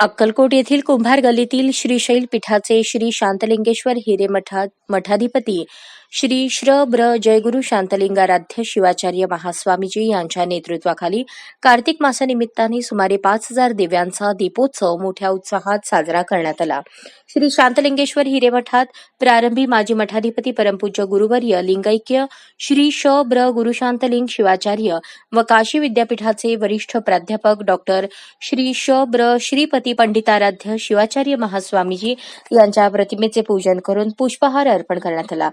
अक्कलकोट येथील कुंभार गलीतील श्री शैल पीठाचे श्री शांतलिंगेश्वर हिरे मठा मठाधिपती श्री श्र ब्र जयगुरु शांतलिंगाराध्य शिवाचार्य महास्वामीजी यांच्या नेतृत्वाखाली कार्तिक मासानिमित्ताने सुमारे पाच हजार दिव्यांचा दीपोत्सव मोठ्या उत्साहात साजरा करण्यात आला. श्री शांतलिंगेश्वर हिरे मठात प्रारंभी माजी मठाधिपती परमपूज्य गुरुवर्य लिंगैक्य श्री श ब्र गुरुशांतलिंग शिवाचार्य व काशी विद्यापीठाचे वरिष्ठ प्राध्यापक डॉक्टर श्री श ब्र श्रीपती पंडिताराध्य शिवाचार्य महास्वामीजी यांच्या प्रतिमेचे पूजन करून पुष्पहार अर्पण करण्यात आला.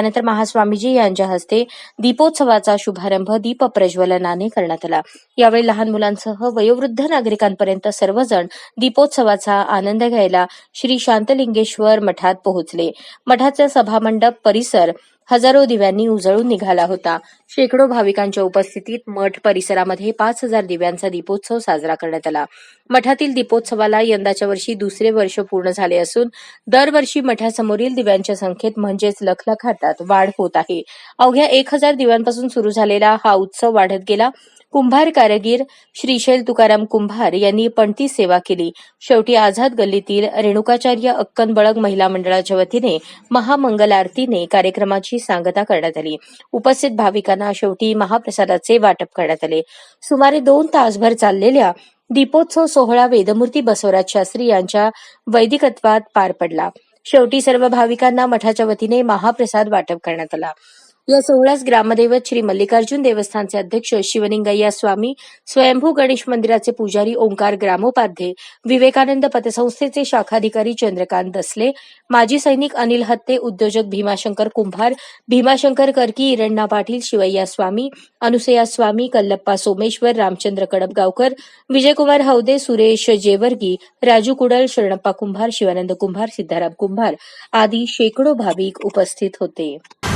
यानंतर महास्वामीजी यांच्या हस्ते दीपोत्सवाचा शुभारंभ दीप प्रज्वलनाने करण्यात आला. यावेळी लहान मुलांसह वयोवृद्ध नागरिकांपर्यंत सर्वजण दीपोत्सवाचा आनंद घ्यायला श्री शांतलिंगेश्वर मठात पोहोचले. मठाचा सभामंडप परिसर हजारो दिव्यांनी उजळून निघाला होता. शेकडो भाविकांच्या उपस्थितीत मठ परिसरामध्ये पाच हजार दिव्यांचा दीपोत्सव साजरा करण्यात आला. मठातील दीपोत्सवाला यंदाच्या वर्षी दुसरे वर्ष पूर्ण झाले असून दरवर्षी मठासमोरील दिव्यांच्या संख्येत म्हणजेच लखलखाटात वाढ होत आहे. अवघ्या एक हजार दिव्यांपासून सुरू झालेला हा उत्सव वाढत गेला. कुंभार कारागीर श्रीशैल तुकाराम कुंभार यांनी पणती सेवा केली. शेवटी आझाद गल्लीतील रेणुकाचार्य अक्कन बळग महिला मंडळाच्या वतीने महामंगल आरतीने कार्यक्रमाची सांगता करण्यात आली. उपस्थित भाविकांना शेवटी महाप्रसादाचे वाटप करण्यात आले. सुमारे दोन तासभर चाललेल्या दीपोत्सव सोहळा वेदमूर्ती बसवराज शास्त्री यांच्या वैदिकत्वात पार पडला. शेवटी सर्व भाविकांना मठाच्या वतीने महाप्रसाद वाटप करण्यात आला. या सोहळ्यास ग्रामदैवत श्री मल्लिकार्जुन देवस्थानचे अध्यक्ष शिवलिंगय्या स्वामी स्वयंभू गणेश मंदिराचे पुजारी ओंकार ग्रामोपाध्ये विवेकानंद पतसंस्थेचे शाखाधिकारी चंद्रकांत दसले माजी सैनिक अनिल हत्ते उद्योजक भीमाशंकर कुंभार भीमाशंकर कर्की इरण्णा पाटील शिवय्या स्वामी अनुसया स्वामी कल्लप्पा सोमेश्वर रामचंद्र कडपगावकर विजयकुमार हौदे सुरेश जेवर्गी राजू कुडल शरणप्पा कुंभार शिवानंद कुंभार सिद्धाराम कुंभार आदी शेकडो भाविक उपस्थित होते.